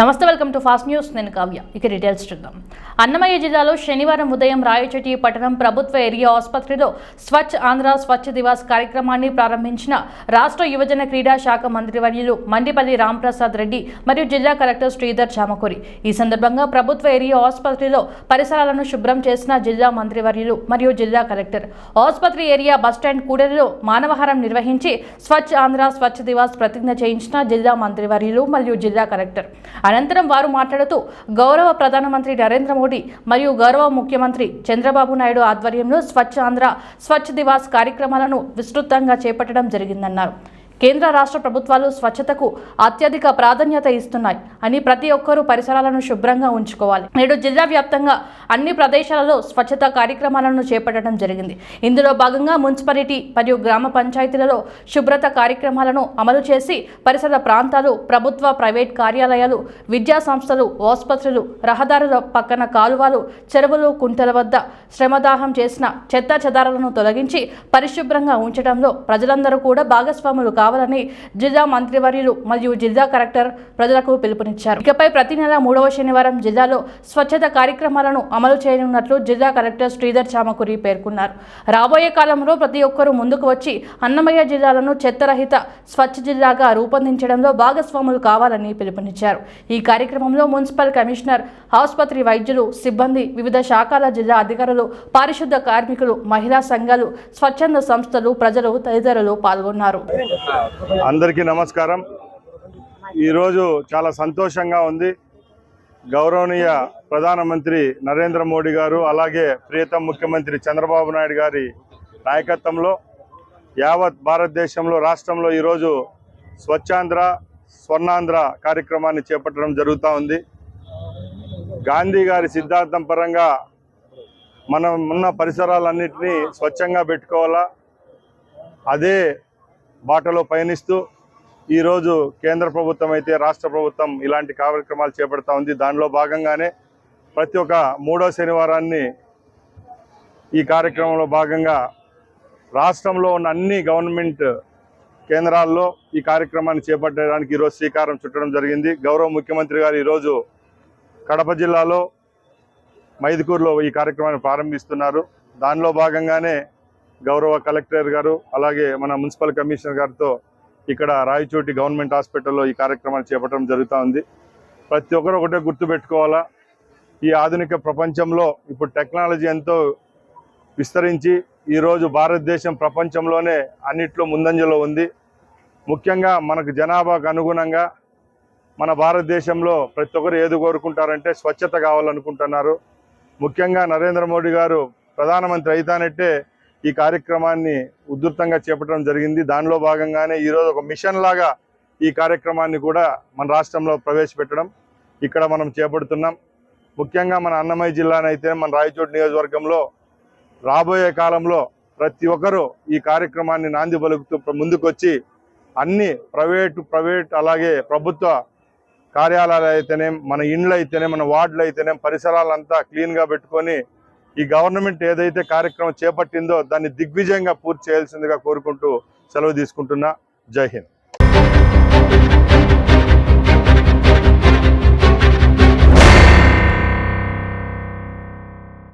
నమస్తే welcome to fast news. నేను కావ్య. ఇక డీటెయిల్స్ చూద్దాం. అన్నమయ్య జిల్లాలో శనివారం ఉదయం రాయచటి పట్టణం ప్రభుత్వ ఏరియా ఆసుపత్రిలో స్వచ్ఛ ఆంధ్ర స్వచ్ఛ దివాస్ కార్యక్రమాన్ని ప్రారంభించిన రాష్ట్ర యువజన క్రీడా శాఖ మంత్రివర్యులు మండిపల్లి రాంప్రసాద్ రెడ్డి మరియు జిల్లా కలెక్టర్ శ్రీధర్ చామకూరి. ఈ సందర్భంగా ప్రభుత్వ ఏరియా ఆసుపత్రిలో పరిసరాలను శుభ్రం చేసిన జిల్లా మంత్రివర్యులు మరియు జిల్లా కలెక్టర్. ఆసుపత్రి ఏరియా బస్టాండ్ కూడలిలో మానవహారం నిర్వహించి స్వచ్ఛ ఆంధ్ర స్వచ్ఛ దివాస్ ప్రతిజ్ఞ చేయించిన జిల్లా మంత్రివర్యులు మరియు జిల్లా కలెక్టర్. అనంతరం వారు మాట్లాడుతూ గౌరవ ప్రధానమంత్రి నరేంద్ర మోడీ మరియు గౌరవ ముఖ్యమంత్రి చంద్రబాబు నాయుడు ఆధ్వర్యంలో స్వచ్ఛ ఆంధ్ర స్వచ్ఛ దివాస్ కార్యక్రమాలను విస్తృతంగా చేపట్టడం జరిగిందన్నారు. కేంద్ర రాష్ట్ర ప్రభుత్వాలు స్వచ్ఛతకు అత్యధిక ప్రాధాన్యత ఇస్తున్నాయి అని ప్రతి ఒక్కరూ పరిసరాలను శుభ్రంగా ఉంచుకోవాలి. నేడు జిల్లా వ్యాప్తంగా అన్ని ప్రదేశాలలో స్వచ్ఛత కార్యక్రమాలను చేపట్టడం జరిగింది. ఇందులో భాగంగా మున్సిపాలిటీ మరియు గ్రామ పంచాయతీలలో శుభ్రత కార్యక్రమాలను అమలు చేసి పరిసర ప్రాంతాలు ప్రభుత్వ ప్రైవేట్ కార్యాలయాలు విద్యా సంస్థలు ఆసుపత్రులు రహదారుల పక్కన కాలువలు చెరువులు కుంటల వద్ద శ్రమదాహం చేసిన చెత్త చెదారాలను తొలగించి పరిశుభ్రంగా ఉంచడంలో ప్రజలందరూ కూడా భాగస్వాములు కావాలని జిల్లా మంత్రివర్యులు మరియు జిల్లా కలెక్టర్ ప్రజలకు పిలుపునిచ్చారు. ఇకపై ప్రతి నెల మూడవ శనివారం జిల్లాలో స్వచ్ఛత కార్యక్రమాలను అమలు చేయనున్నట్లు జిల్లా కలెక్టర్ శ్రీధర్ చామకూరి పేర్కొన్నారు. రాబోయే కాలంలో ప్రతి ఒక్కరూ ముందుకు వచ్చి అన్నమయ్య జిల్లాలను చెత్తరహిత స్వచ్ఛ జిల్లాగా రూపొందించడంలో భాగస్వాములు కావాలని పిలుపునిచ్చారు. ఈ కార్యక్రమంలో మున్సిపల్ కమిషనర్ ఆసుపత్రి వైద్యులు సిబ్బంది వివిధ శాఖల జిల్లా అధికారులు పారిశుద్ధ కార్మికులు మహిళా సంఘాలు స్వచ్ఛంద సంస్థలు ప్రజలు తదితరులు పాల్గొన్నారు. అందరికీ నమస్కారం. ఈరోజు చాలా సంతోషంగా ఉంది. గౌరవనీయ ప్రధానమంత్రి నరేంద్ర మోడీ గారు అలాగే ప్రియతం ముఖ్యమంత్రి చంద్రబాబు నాయుడు గారి నాయకత్వంలో యావత్ భారతదేశంలో రాష్ట్రంలో ఈరోజు స్వచ్ఛాంధ్ర స్వర్ణాంధ్ర కార్యక్రమాన్ని చేపట్టడం జరుగుతూ ఉంది. గాంధీ గారి సిద్ధాంతం పరంగా మనం ఉన్న పరిసరాలన్నింటినీ స్వచ్ఛంగా పెట్టుకోవాలా? అదే బాటలో పయనిస్తూ ఈరోజు కేంద్ర ప్రభుత్వం అయితే రాష్ట్ర ప్రభుత్వం ఇలాంటి కార్యక్రమాలు చేపడతా ఉంది. దానిలో భాగంగానే ప్రతి ఒక్క మూడో శనివారాన్ని ఈ కార్యక్రమంలో భాగంగా రాష్ట్రంలో ఉన్న అన్ని గవర్నమెంట్ కేంద్రాల్లో ఈ కార్యక్రమాన్ని చేపట్టడానికి ఈరోజు శ్రీకారం చుట్టడం జరిగింది. గౌరవ ముఖ్యమంత్రి గారు ఈరోజు కడప జిల్లాలో మైదుకూరులో ఈ కార్యక్రమాన్ని ప్రారంభిస్తున్నారు. దానిలో భాగంగానే గౌరవ కలెక్టర్ గారు అలాగే మన మున్సిపల్ కమిషనర్ గారితో ఇక్కడ రాయచోటి గవర్నమెంట్ హాస్పిటల్లో ఈ కార్యక్రమాన్ని చేపట్టడం జరుగుతూ ఉంది. ప్రతి ఒక్కరు ఒకటే గుర్తుపెట్టుకోవాలా ఈ ఆధునిక ప్రపంచంలో ఇప్పుడు టెక్నాలజీ ఎంతో విస్తరించి ఈరోజు భారతదేశం ప్రపంచంలోనే అన్నిట్లో ముందంజలో ఉంది. ముఖ్యంగా మనకు జనాభాకు అనుగుణంగా మన భారతదేశంలో ప్రతి ఒక్కరు ఏది కోరుకుంటారంటే స్వచ్ఛత కావాలనుకుంటున్నారు. ముఖ్యంగా నరేంద్ర మోడీ గారు ప్రధానమంత్రి అయితానంటే ఈ కార్యక్రమాన్ని ఉధృతంగా చేపట్టడం జరిగింది. దానిలో భాగంగానే ఈరోజు ఒక మిషన్ లాగా ఈ కార్యక్రమాన్ని కూడా మన రాష్ట్రంలో ప్రవేశపెట్టడం ఇక్కడ మనం చేపడుతున్నాం. ముఖ్యంగా మన అన్నమయ్య జిల్లానైతే మన రాయచోటి నియోజకవర్గంలో రాబోయే కాలంలో ప్రతి ఒక్కరూ ఈ కార్యక్రమాన్ని నాంది పలుకుతూ ముందుకొచ్చి అన్ని ప్రైవేటు ప్రైవేట్ అలాగే ప్రభుత్వ కార్యాలయాలు అయితేనే మన ఇండ్లు అయితేనే మన వార్డులు అయితేనే పరిసరాలంతా క్లీన్గా పెట్టుకొని ఈ గవర్నమెంట్ ఏదైతే కార్యక్రమం చేపట్టిందో దాన్ని దిగ్విజయంగా పూర్తి చేయాల్సిందిగా కోరుకుంటూ సెలవు తీసుకుంటున్నా. జై హింద్.